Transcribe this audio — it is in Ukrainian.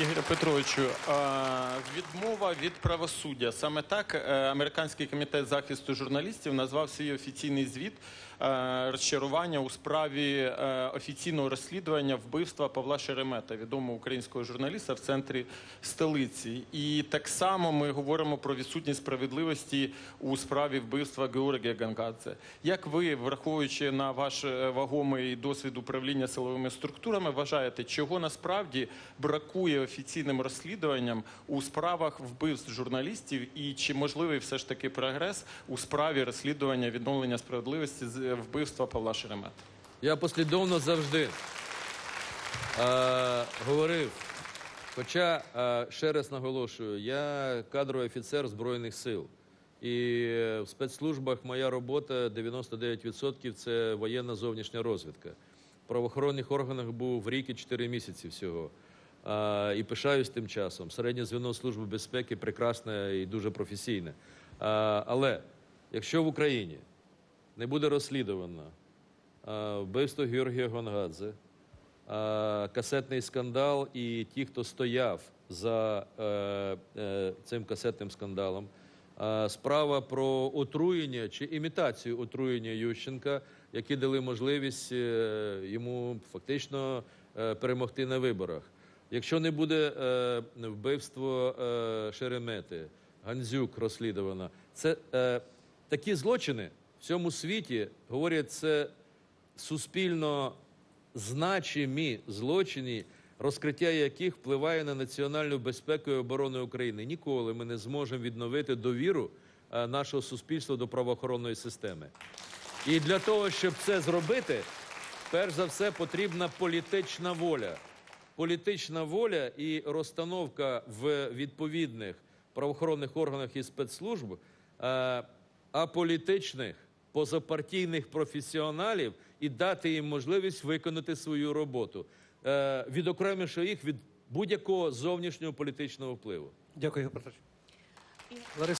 Ігорю Петровичу, е, відмова від правосуддя. Саме так е, Американський комітет захисту журналістів назвав свій офіційний звіт е, розчарування у справі офіційного розслідування вбивства Павла Шеремета, відомого українського журналіста в центрі столиці. І так само ми говоримо про відсутність справедливості у справі вбивства Георгія Гангадзе. Як ви, враховуючи на ваш вагомий досвід управління силовими структурами, вважаєте, чого насправді бракує офіційним розслідуванням у справах вбивств журналістів, і чи можливий все ж таки прогрес у справі розслідування відновлення справедливості з е, вбивства Павла Шеремета? Я послідовно завжди е, говорив. Хоча, е, ще раз наголошую, я кадровий офіцер Збройних сил. І е, в спецслужбах моя робота 99% це воєнна зовнішня розвідка. В правоохоронних органах був рік і 4 місяці всього. І пишаюсь тим часом. Середнє звіно Служби безпеки прекрасне і дуже професійне. Але якщо в Україні не буде розслідувано вбивство Георгія Гонгадзе, касетний скандал і ті, хто стояв за е, е, цим касетним скандалом, справа про отруєння чи імітацію отруєння Ющенка, які дали можливість е, йому фактично перемогти на виборах. Якщо не буде е, вбивство е, Шеремети, Гандзюк розслідувано, це е, такі злочини в цьому світі говорять, це суспільно значимі злочини, розкриття яких впливає на національну безпеку і оборону України. Ніколи ми не зможемо відновити довіру е, нашого суспільства до правоохоронної системи. І для того, щоб це зробити, перш за все потрібна політична воля. Політична воля і розстановка в відповідних правоохоронних органах і спецслужб е, аполітичних позапартійних професіоналів і дати їм можливість виконати свою роботу, е, відокремивши їх від будь-якого зовнішнього політичного впливу. Дякую. Лариса